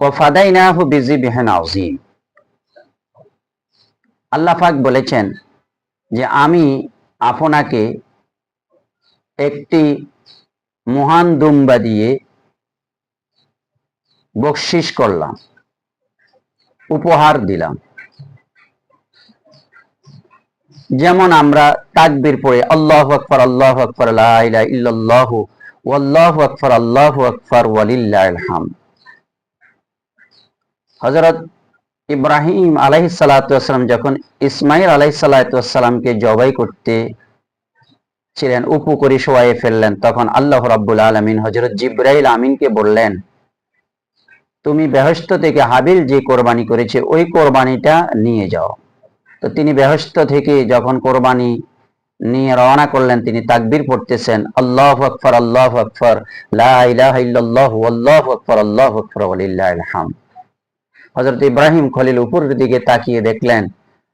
ও ফাদাইনাহু বিজিবিহিন আযীম আল্লাহ বলেছেন যে আমি আপনাকে একটি মহান দুম্বা দিয়ে বকশিস করলাম, উপহার দিলাম। যেমন আমরা তাকবির পড়ে আল্লাহ আকবর আল্লাহ আকবর ইল্লাল্লাহ, ওয়াল্লাহ আকবর, আল্লাহ আকবর, ওয়ালিল্লাহিল হামদ। হযরত ইব্রাহিম আলাইহিস সালাতু যখন ইসমাইল আলাইহিস সালাতু জবাই করতে ছিলেন উপু করে শোয়ায়ে ফেললেন, তখন আল্লাহ রাব্বুল আলামিন হযরত জিব্রাইল আমিনকে বললেন, তুমি বেহস্ত থেকে হাবিল যে কোরবানি করেছে, ওই কোরবানিটা নিয়ে যাও। তো তিনি বেহস্ত থেকে যখন কোরবানি নিয়ে রওনা করলেন, তিনি তাকবির পড়তেছেন, আল্লাহ আকবর আল্লাহ আকবর, লা ইলাহা ইল্লাল্লাহ আল্লাহু আকবর আল্লাহু আকবর ওয়ালিল্লাহিল হযরত ইব্রাহিম খলিল উপরের দিকে তাকিয়ে দেখলেন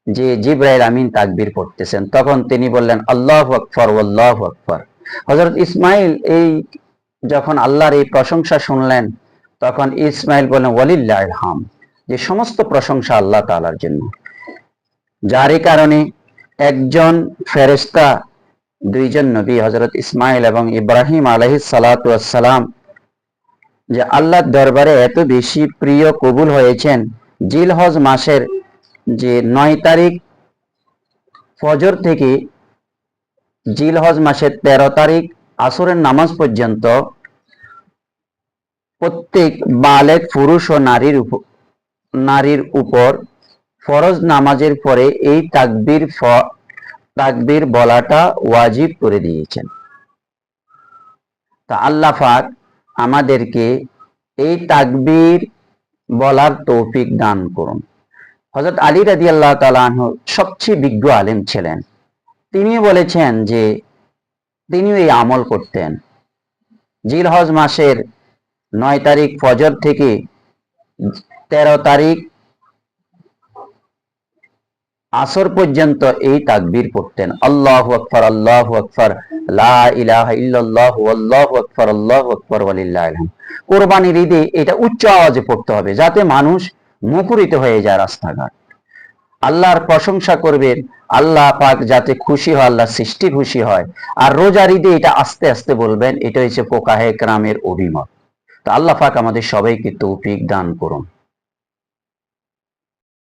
যে জিব্রাইল আমিন তাকবীর পড়তেছেন তখন তিনি বললেন, আল্লাহ আকবর আল্লাহ আকবর। হযরত ইসমাইল এই যখন আল্লাহর এই প্রশংসা শুনলেন, তখন ইসমাইল বললেন, ওয়ালিল্লাহিল হামদ। যে সমস্ত প্রশংসা আল্লাহ তাআলার জন্য। যারই কারণে একজন ফেরেশতা, দুইজন নবী, হযরত ইসমাইল এবং ইব্রাহিম সালাতু সালাম যে আল্লাহর দরবারে এত বেশি প্রিয় কবুল হয়েছেন। জিলহজ মাসের যে নয় তারিখ ফজর থেকে জিলহজ মাসের তেরো তারিখ আসরের নামাজ পর্যন্ত প্রত্যেক বালেক পুরুষ ও নারীর নারীর উপর ফরজ নামাজের পরে এই তাকবীর তাকবীর বলাটা ওয়াজিব করে দিয়েছেন। তা আল্লাহ পাক আমাদেরকে এই তাকবীর বলার তৌফিক দান করুন। হযরত আলী রাদিয়াল্লাহু আল্লাহ আনহু সবচেয়ে বিজ্ঞ আলেম ছিলেন। তিনি বলেছেন যে তিনিও এই আমল করতেন। জিলহজ মাসের নয় তারিখ ফজর থেকে তেরো তারিখ আসর পর্যন্ত এই তাকবীর পড়তেন। আল্লাহু আকবার আল্লাহু আকবার আকবার, আল্লাহু আকবার কোরবানির ঈদে এটা উচ্চ আওয়াজে পড়তে হবে যাতে মানুষ মুখরিত হয়ে যায় রাস্তাঘাট। আল্লাহর প্রশংসা করবেন আল্লাহ পাক যাতে খুশি হয়, আল্লাহ সৃষ্টি খুশি হয়। আর রোজার ঈদে এটা আস্তে আস্তে বলবেন, এটা হচ্ছে পোকাহে গ্রামের অভিমত। তো আল্লাহ পাক আমাদের সবাইকে তৌফিক দান করুন।